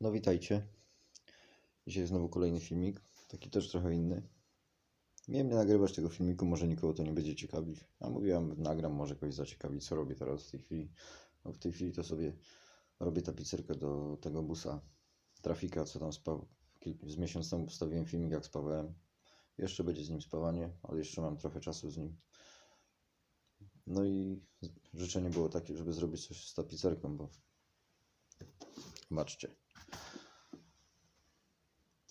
No witajcie. Dzisiaj znowu kolejny filmik, taki też trochę inny. Miałem nie nagrywać tego filmiku, może nikogo to nie będzie ciekawić. A mówiłem, nagram, może kogoś zaciekawić, co robię teraz w tej chwili. No w tej chwili to sobie robię tapicerkę do tego busa trafika, co tam spał. Z miesiąc temu wstawiłem filmik, jak spawałem. Jeszcze będzie z nim spawanie, ale jeszcze mam trochę czasu z nim. No i życzenie było takie, żeby zrobić coś z tapicerką, bo zobaczcie.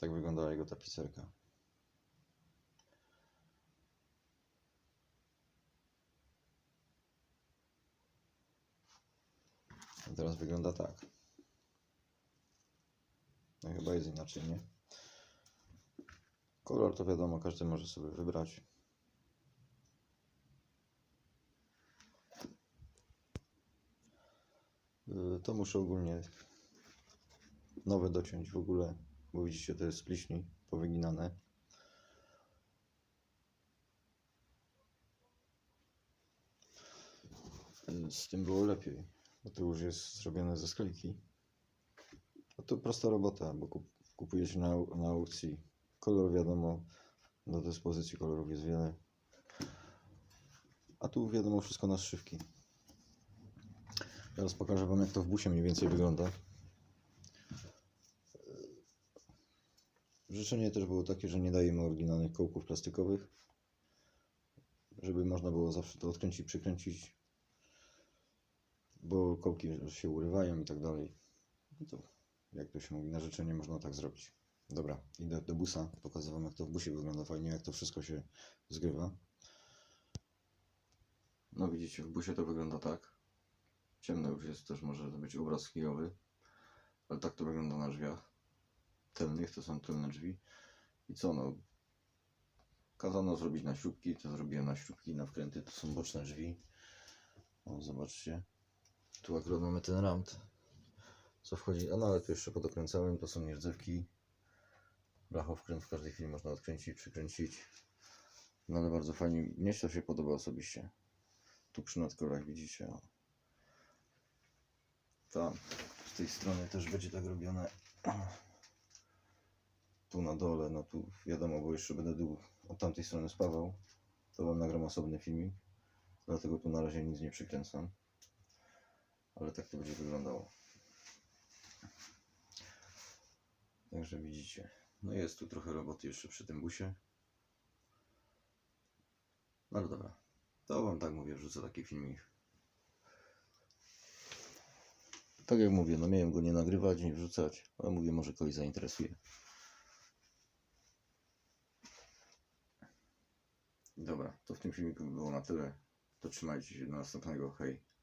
Tak wyglądała jego tapicerka. A teraz wygląda tak. No chyba jest inaczej, nie? Kolor to wiadomo, każdy może sobie wybrać. Y, To muszę ogólnie nowe dociąć w ogóle, bo widzicie, to jest pliśni powyginane. Z tym było lepiej, bo to już jest zrobione ze sklejki. A to prosta robota, bo kup, kupuje się na, na aukcji. Kolor wiadomo, do dyspozycji kolorów jest wiele. A tu wiadomo wszystko na zszywki. Teraz pokażę Wam jak to w busie mniej więcej wygląda. Życzenie też było takie, że nie dajemy oryginalnych kołków plastikowych, żeby można było zawsze to odkręcić, przykręcić, bo kołki się urywają i tak dalej. No to jak to się mówi, na życzenie można tak zrobić. Dobra, idę do busa, pokażę Wam jak to w busie wygląda fajnie, jak to wszystko się zgrywa. No widzicie, w busie to wygląda tak. Ciemno już jest, też może być obraz kijowy, ale tak to wygląda na drzwiach tylnych, to są tylne drzwi. I co no, kazano zrobić na śrubki, to zrobiłem na śrubki, na wkręty, to są boczne drzwi. O, zobaczcie. Tu akurat mamy ten ramt, co wchodzi, a nawet tu jeszcze podokręcałem, to są nierdzewki. Blachowkręt w każdej chwili można odkręcić, przykręcić. No ale bardzo fajnie, mnie to się podoba osobiście. Tu przy nadkorach widzicie, o. Tam, z tej strony też będzie tak robione. Tu na dole, no tu wiadomo, bo jeszcze będę od tamtej strony spawał. To wam nagram osobny filmik. Dlatego tu na razie nic nie przykręcam. Ale tak to będzie wyglądało. Także widzicie. No jest tu trochę roboty jeszcze przy tym busie. No ale dobra. To wam tak mówię, wrzucę taki filmik. Tak jak mówię, no miałem go nie nagrywać, nie wrzucać, ale mówię, może kogoś zainteresuje. Dobra, to w tym filmiku by było na tyle. To trzymajcie się do następnego. Hej.